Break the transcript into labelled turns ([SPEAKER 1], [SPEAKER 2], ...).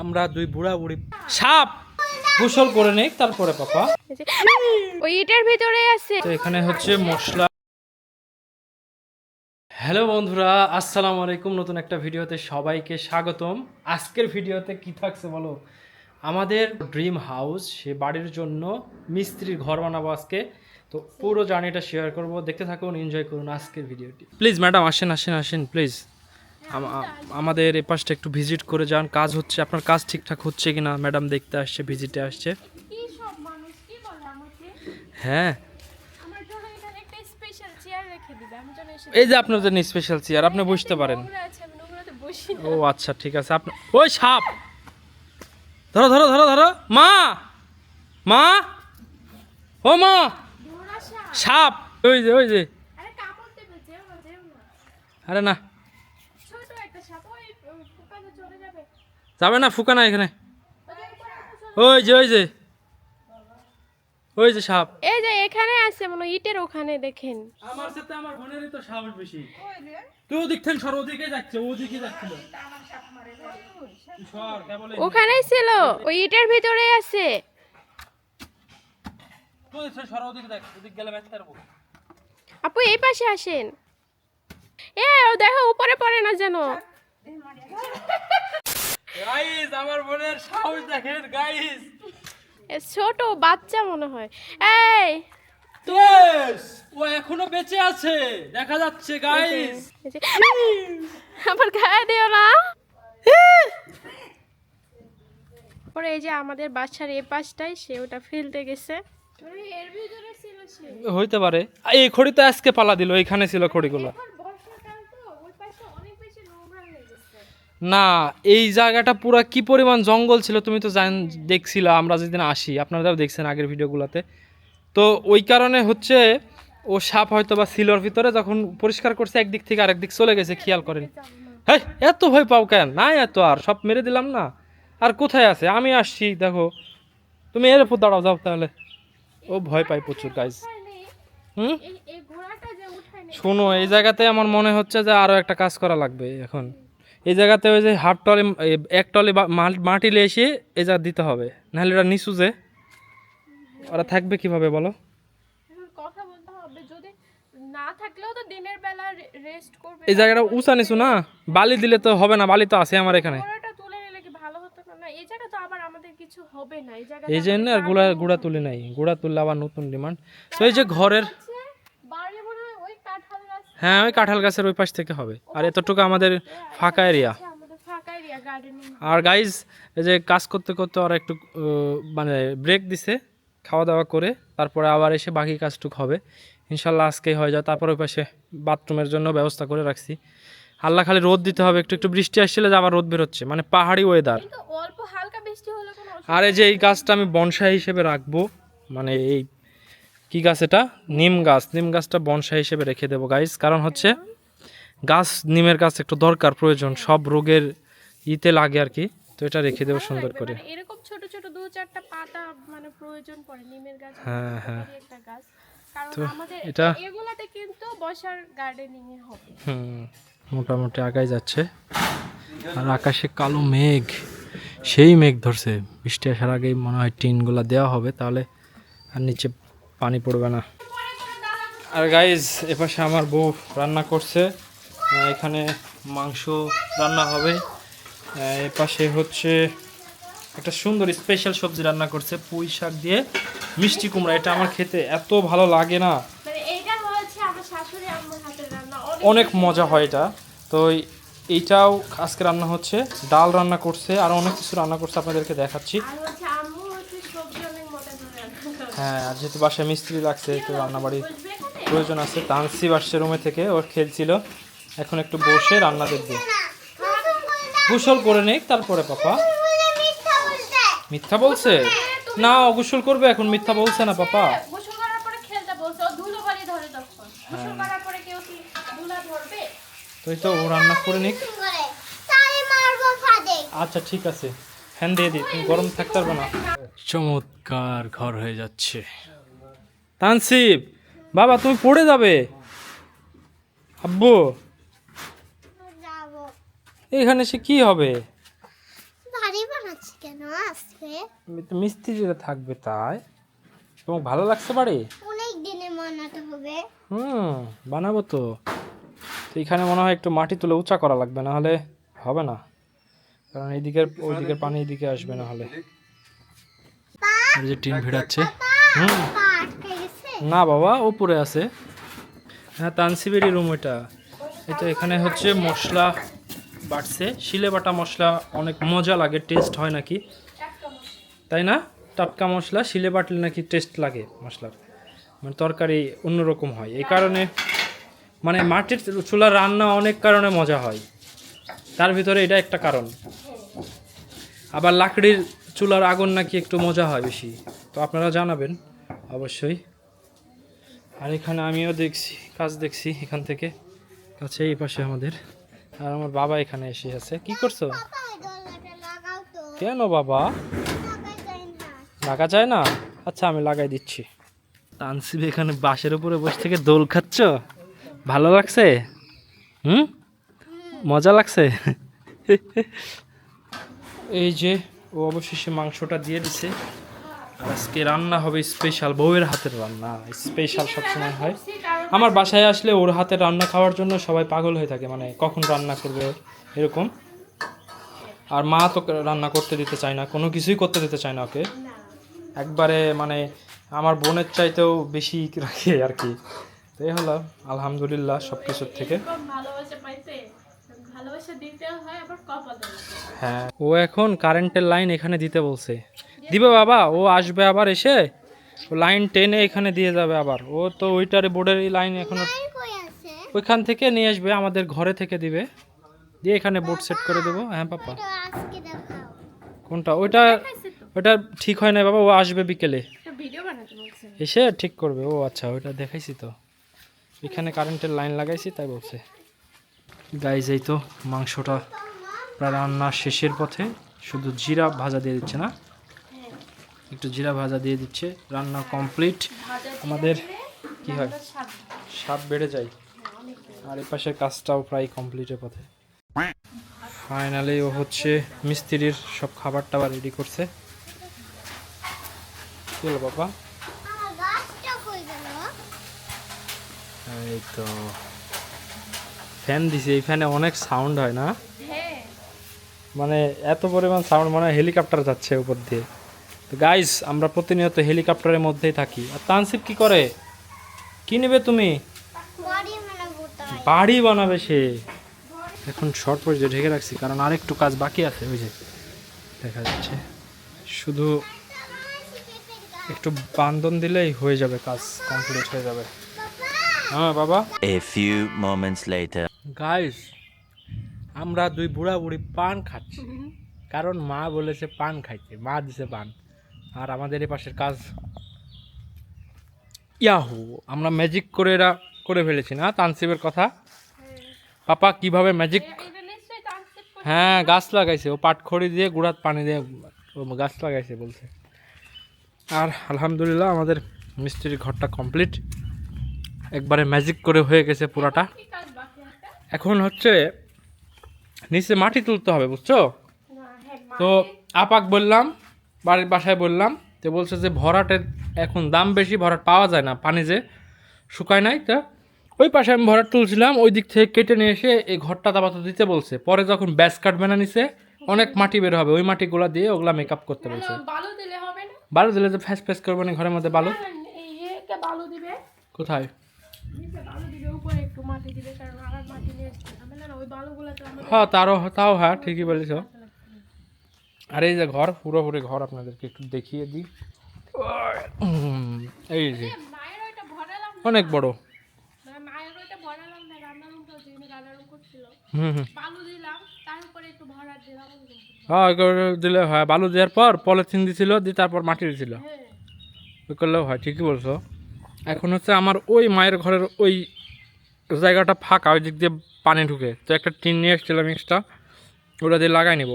[SPEAKER 1] আমরা দুই বুড়া বুড়ি সাপ গোসল করে নেই তারপরে পাপা।
[SPEAKER 2] ওই ইটার ভিতরে আছে।
[SPEAKER 1] তো এখানে হচ্ছে মশলা। হ্যালো বন্ধুরা আসসালামু আলাইকুম। নতুন একটা ভিডিওতে সবাইকে স্বাগতম। আজকের ভিডিওতে কি থাকছে বলো? আমাদের ড্রিম হাউস সে বাড়ির জন্য মিস্ত্রির ঘর বানাবো আজকে। তো পুরো জার্নিটা শেয়ার করব। দেখতে থাকুন এনজয় করুন আজকের ভিডিওটি। প্লিজ ম্যাডাম আসেন আসেন আসেন প্লিজ। আমাদের এ পাশটা একটু ভিজিট করে যান। কাজ হচ্ছে আপনার কাজ ঠিকঠাক হচ্ছে কিনা? ম্যাডাম দেখতে আসছে ভিজিটে আসছে।
[SPEAKER 2] কি কি
[SPEAKER 1] হ্যাঁ। এই যে আপনার জন্য স্পেশাল চেয়ার আপনি বসতে পারেন।
[SPEAKER 2] না।
[SPEAKER 1] ও আচ্ছা ঠিক আছে। আপনি ওই সাপ! ধরো ধরো ধরো ধরো। মা! মা! ও মা!
[SPEAKER 2] সাপ।
[SPEAKER 1] ওই যে ওই যে।
[SPEAKER 2] আরে না যেও না
[SPEAKER 1] আরে না
[SPEAKER 2] ছোট একটা সাপ ওই ওই ফুকাতে চলে যাবে
[SPEAKER 1] না ফুকা না এখানে।
[SPEAKER 2] ওই যে
[SPEAKER 1] ওই যে। ওই যে সাপ।
[SPEAKER 2] এই যে এখানে আছে মনে ইটের ওখানে দেখেন।
[SPEAKER 1] আমার সাথে আমার বোনেরই তো সাহস বেশি। তুই ওদিক থেকে সর ওদিকে যাচ্ছে ওদিকে যাচ্ছিল
[SPEAKER 2] ওখানেই ছিল ওই ইটের ভিতরে আছে। আপু এই পাশে আসেন। এ দেখো উপরে পড়ে না যেন।
[SPEAKER 1] গাইস আমার বোনের সাহস দেখেন গাইস
[SPEAKER 2] এ ছোট বাচ্চা মনে হয়। এই!
[SPEAKER 1] ইয়েস ও এখনও বেঁচে আছে। দেখা যাচ্ছে গাইস
[SPEAKER 2] এই যে- আবার গায়ে দিও না। পরে এই যে আমাদের বাচ্চার এ পাশটাই সে ওটা ফেলতে গেছে। এর ভিতরে ছিল সে।
[SPEAKER 1] হইতে পারে। এই খড়ি তো আজকে পালা দিল এখানে ছিল খড়িগুলো
[SPEAKER 2] এখন বর্ষাকাল তো ওই পাশে অনেক বেশি নোংরা হয়ে গেছে
[SPEAKER 1] না এই জায়গাটা পুরো কি পরিমাণ জঙ্গল ছিল তুমি তো জান দেখছিলা আমরা যেদিন আসি আপনারাও দেখছেন আগের ভিডিওগুলোতে। তো ওই কারণে হচ্ছে ও সাপ হয়তো বা সিলোর ভিতরে যখন পরিষ্কার করছে একদিক থেকে আরেক দিক চলে গেছে খেয়াল করেন। হ্যাঁ এত ভয় পাও কেন? নাই এত আর সব মেরে দিলাম না। আর কোথায় আছে? আমি আসছি দেখো। তুমি এর উপর দাঁড়াও যাও তাহলে। ও ভয় পাই প্রচুর গাইজ হুম? শোনো এই জায়গাতে আমার মনে হচ্ছে যে আরও একটা কাজ করা লাগবে এখন। এই জায়গাতে ওই যে হাফ টলে এক টলে মাটি এসে এই জায়গা দিতে হবে। নাহলে ওরা নিচু যে। ওরা থাকবে কীভাবে বলো?
[SPEAKER 2] কথা বলতে হবে যদি না থাকলেও তো দিনের বেলা রেস্ট করবে।
[SPEAKER 1] এই জায়গাটা উঁচা নিচু না? বালি দিলে তো হবে না বালি তো আছে আমার এখানে।
[SPEAKER 2] এই
[SPEAKER 1] জন্য আর গুড়া গুড়া তুলে নাই। গুড়া তুললে আবার নতুন ডিমান্ড। তো এই যে ঘরের
[SPEAKER 2] বাড়ি মনে হয় ওই কাঁঠাল গাছ
[SPEAKER 1] হ্যাঁ ওই কাঁঠাল গাছের ওই পাশ থেকে হবে। আর এতটুকু আমাদের ফাঁকা এরিয়া আর গাইজ এই যে কাজ করতে করতে ওরা একটু মানে ব্রেক দিছে খাওয়া দাওয়া করে তারপরে আবার এসে বাকি কাজটুক হবে। ইনশাল্লাহ আজকেই হয়ে যায় তারপর ওই পাশে বাথরুমের জন্য ব্যবস্থা করে রাখছি। আল্লাহ খালি রোদ দিতে হবে একটু একটু বৃষ্টি আসছিল যে আবার রোদ বেরোচ্ছে। মানে পাহাড়ি ওয়েদার আর এই যে এই গাছটা আমি বনসাই হিসেবে রাখব মানে এই কি গাছ এটা? নিম গাছ। নিম গাছটা বনসাই হিসেবে রেখে দেবো গাইজ কারণ হচ্ছে গাছ নিমের গাছ একটু দরকার প্রয়োজন। সব রোগের ইতে লাগে আর কি। তো এটা রেখে দেবো সুন্দর করে।
[SPEAKER 2] মানে এরকম ছোট ছোট দু চারটা পাতা মানে প্রয়োজন পড়ে নিমের গাছ
[SPEAKER 1] হ্যাঁ হ্যাঁ।
[SPEAKER 2] একটা গাছ।
[SPEAKER 1] তো এটা-
[SPEAKER 2] এগুলাতে কিন্তু বসার গার্ডেনিং এ হবে।
[SPEAKER 1] হুম মোটামুটি আগাই যাচ্ছে। আর আকাশে কালো মেঘ। সেই মেঘ ধরছে। বৃষ্টি আসার আগেই মনে হয় টিনগুলো দেওয়া হবে তাহলে আর নিচে পানি পড়বে না। আর গাইজ এপাশে আমার বউ রান্না করছে। এখানে মাংস রান্না হবে। এপাশে হচ্ছে একটা সুন্দর স্পেশাল সবজি রান্না করছে পুঁই শাক দিয়ে মিষ্টি কুমড়া। এটা আমার খেতে এত ভালো লাগে না।
[SPEAKER 2] মানে
[SPEAKER 1] অনেক মজা হয় এটা। তো এইটাও আজকে রান্না হচ্ছে ডাল রান্না করছে আর অনেক কিছু রান্না করছে আপনাদেরকে দেখাচ্ছি
[SPEAKER 2] আর হচ্ছে আম্মু হচ্ছে সবজি অনেক মজা করে রান্না করে।
[SPEAKER 1] হ্যাঁ আর যেহেতু বাসায় মিস্ত্রি লাগছে তো রান্নাবাড়ি
[SPEAKER 2] বসবে
[SPEAKER 1] প্রয়োজন আছে তানসি আসছে রুমে থেকে ওর খেলছিল এখন একটু বসে রান্না দেখবে। গোসল করে নেই তারপরে পাপা। মিথ্যা বলছে? না গোসল করবে এখন মিথ্যা বলছে না পাপা। হ্যাঁ।
[SPEAKER 2] গোসল করার পরে কেউ কি ধুলা ধরবে?
[SPEAKER 1] তো এই তো ও রান্না করে নিক। আচ্ছা ঠিক আছে। ফ্যান দিয়ে দিই তুমি গরম থাকতে পারবে না। চমৎকার ঘর হয়ে যাচ্ছে। তানসিব বাবা তুমি পড়ে যাবে। আব্বু এখানে সে কি হবে?
[SPEAKER 3] কেন আজকে?
[SPEAKER 1] মিস্ত্রিরা থাকবে তাই। তোমার ভালো লাগছে বাড়ি?
[SPEAKER 3] অনেক দিনে বানাতে হবে।
[SPEAKER 1] হুম বানাবো তো। তো এখানে মনে হয় একটু মাটি তুলে উঁচা করা লাগবে না হলে হবে না। কারণ এইদিকের ওই দিকের পানি এদিকে আসবে না হলে। এই যে টিন ভিড়াচ্ছে। হুম। না বাবা উপরে আছে। হ্যাঁ তানসিবেরি রুম ওইটা এটা এখানে হচ্ছে মশলা বাটছে শিলে বাটা মশলা অনেক মজা লাগে টেস্ট হয় নাকি? তাই না? টাটকা মশলা শিলে বাটলে নাকি টেস্ট লাগে মশলার। মানে তরকারি অন্যরকম হয়। এই কারণে মানে মাটির চুলার রান্না অনেক কারণে মজা হয়। তার ভিতরে এটা একটা কারণ। আবার লাকড়ির চুলার আগুন নাকি একটু মজা হয় বেশি। তো আপনারা জানাবেন, অবশ্যই। আর এখানে আমিও দেখছি, কাজ দেখছি এখান থেকে। কাছে এই পাশে আমাদের। আর আমার বাবা এখানে এসে আছে। কি করছ? কেন বাবা? লাগা যায় না? আচ্ছা আমি লাগাই দিচ্ছি। তানসিব এখানে বাসের উপরে বসে থেকে দোল খাচ্ছ? ভালো লাগছে? হুম? মজা লাগছে? এই যে, ও অবশেষে মাংসটা দিয়ে দিছে। আজকে রান্না হবে স্পেশাল বউয়ের হাতের রান্না স্পেশাল সবসময় হয়। আমার বাসায় আসলে ওর হাতের রান্না খাওয়ার জন্য সবাই পাগল হয়ে থাকে মানে কখন রান্না করবে এরকম। আর মা তো রান্না করতে দিতে চায় না, কোনো কিছুই করতে দিতে চায় না ওকে। একবারে মানে আমার বোনের চাইতেও বেশি রাখে আর কি। এই হলো, আলহামদুলিল্লাহ সব কিছুর থেকে।
[SPEAKER 2] ভালোবাসা হয় আবার কপাল
[SPEAKER 1] হ্যাঁ। ও এখন কারেন্টের লাইন এখানে দিতে বলছে। দিবে বাবা ও আসবে আবার এসে ও লাইন টেনে এখানে দিয়ে যাবে আবার। ও তো ওইটার বোর্ডের লাইন এখনও
[SPEAKER 3] লাইন কই আছে?
[SPEAKER 1] ওইখান থেকে নিয়ে আসবে আমাদের ঘরে থেকে দিবে। দিয়ে এখানে বোর্ড সেট করে দেবো। হ্যাঁ পাপা।
[SPEAKER 3] তো আজকে দেখাও।
[SPEAKER 1] কোনটা? ওইটা ওইটা ঠিক হয় না বাবা ও আসবে বিকেলে। এসে ঠিক করবে। ও আচ্ছা ওইটা দেখাইছি তো। এখানে কারেন্টের লাইন লাগাইছি তাই বলছে। গাইজ এই তো মাংসটা প্রায় রান্না শেষের পথে। শুধু জিরা ভাজা দিয়ে দিচ্ছে না একটু জিরা ভাজা দিয়ে দিচ্ছে রান্না কমপ্লিট। আমাদের কি হয়? স্বাদ বেড়ে যায়। আর এই পাশের কাজটাও প্রায় কমপ্লিটের পথে। ফাইনালি ও হচ্ছে মিস্ত্রির সব খাবার টাবার রেডি করছে। কি বাবা?
[SPEAKER 3] আমার গাছটা কই গেল?
[SPEAKER 1] এই তো। ফ্যান দিছে এই ফ্যানে অনেক সাউন্ড হয় না?
[SPEAKER 2] হ্যাঁ।
[SPEAKER 1] মানে এত পরিমাণ সাউন্ড মনে হেলিকপ্টার যাচ্ছে উপর দিয়ে। তো গাইস আমরা প্রতিনিয়ত হেলিকপ্টারের মধ্যেই থাকি। আর তানসিব কি করে? কি নেবে তুমি?
[SPEAKER 3] বাড়ি
[SPEAKER 1] বাড়ি বানাবে সে। এখন শর্ট পর্যায়ে ঢেকে রাখছি কারণ আরেকটু কাজ বাকি আছে ওই যে দেখা যাচ্ছে। শুধু একটু বান্ধন দিলেই হয়ে যাবে কাজ কমপ্লিট হয়ে যাবে। হ্যাঁ বাবা।
[SPEAKER 4] A few moments later.
[SPEAKER 1] Guys আমরা দুই বুড়া বুড়ি পান খাচ্ছি। কারণ মা বলেছে পান খাইতে মা দিছে পান। আর আমাদের এই পাশের কাজ ইয়াহু। আমরা ম্যাজিক করে এরা করে ফেলেছি না? তানসিবের কথা? পাপা কীভাবে ম্যাজিক হ্যাঁ গাছ লাগাইছে। ও পাটখড়ি দিয়ে গুড়াত পানি দিয়ে ও গাছ লাগাইছে বলছে। আর আলহামদুলিল্লাহ আমাদের মিস্ত্রির ঘরটা কমপ্লিট একবারে ম্যাজিক করে হয়ে গেছে পুরাটা। এখন হচ্ছে নিচে মাটি তুলতে হবে বুঝছ?
[SPEAKER 2] হ্যাঁ
[SPEAKER 1] তো আপাক বললাম বাড়ির বাসায় বললাম তো বলছে যে ভরাটের এখন দাম বেশি ভরাট পাওয়া যায় না পানি যে শুকায় নাই তা ওই পাশে আমি ভরাট তুলছিলাম ওই দিক থেকে কেটে নিয়ে এসে এই ঘরটা তাপাত দিতে বলছে। পরে যখন ব্যাস কাটবে না নিচে অনেক মাটি বের হবে ওই মাটিগুলো দিয়ে ওগুলা মেকআপ করতে বলছে।
[SPEAKER 2] বালু দিলে
[SPEAKER 1] তো ফ্যাস ফ্যাস করবে না ঘরের মধ্যে বালু? কোথায়?
[SPEAKER 2] উপরে একটু মাটি দিবে কারণ আর মাটি নিয়ে আসতে হবে না না ওই বালুগুলো তো
[SPEAKER 1] হ্যাঁ তারও তাও হ্যাঁ ঠিকই বলেছ। আর এই যে ঘর পুরোপুরি ঘর আপনাদেরকে একটু দেখিয়ে দিই। এই যে অনেক বড়। হ্যাঁ দিলে হয়। বালু দেওয়ার পর পলিথিন দিছিল দিয়ে তারপর মাটি দিছিল।
[SPEAKER 2] হ্যাঁ।
[SPEAKER 1] ওই করলেও হয় ঠিকই বলছো। এখন হচ্ছে আমার ওই মায়ের ঘরের ওই জায়গাটা ফাঁকা ওই দিক দিয়ে পানি ঢুকে। তো একটা টিন নিয়ে এসেছিলাম এক্সট্রা ওটা দিয়ে লাগাই নেব।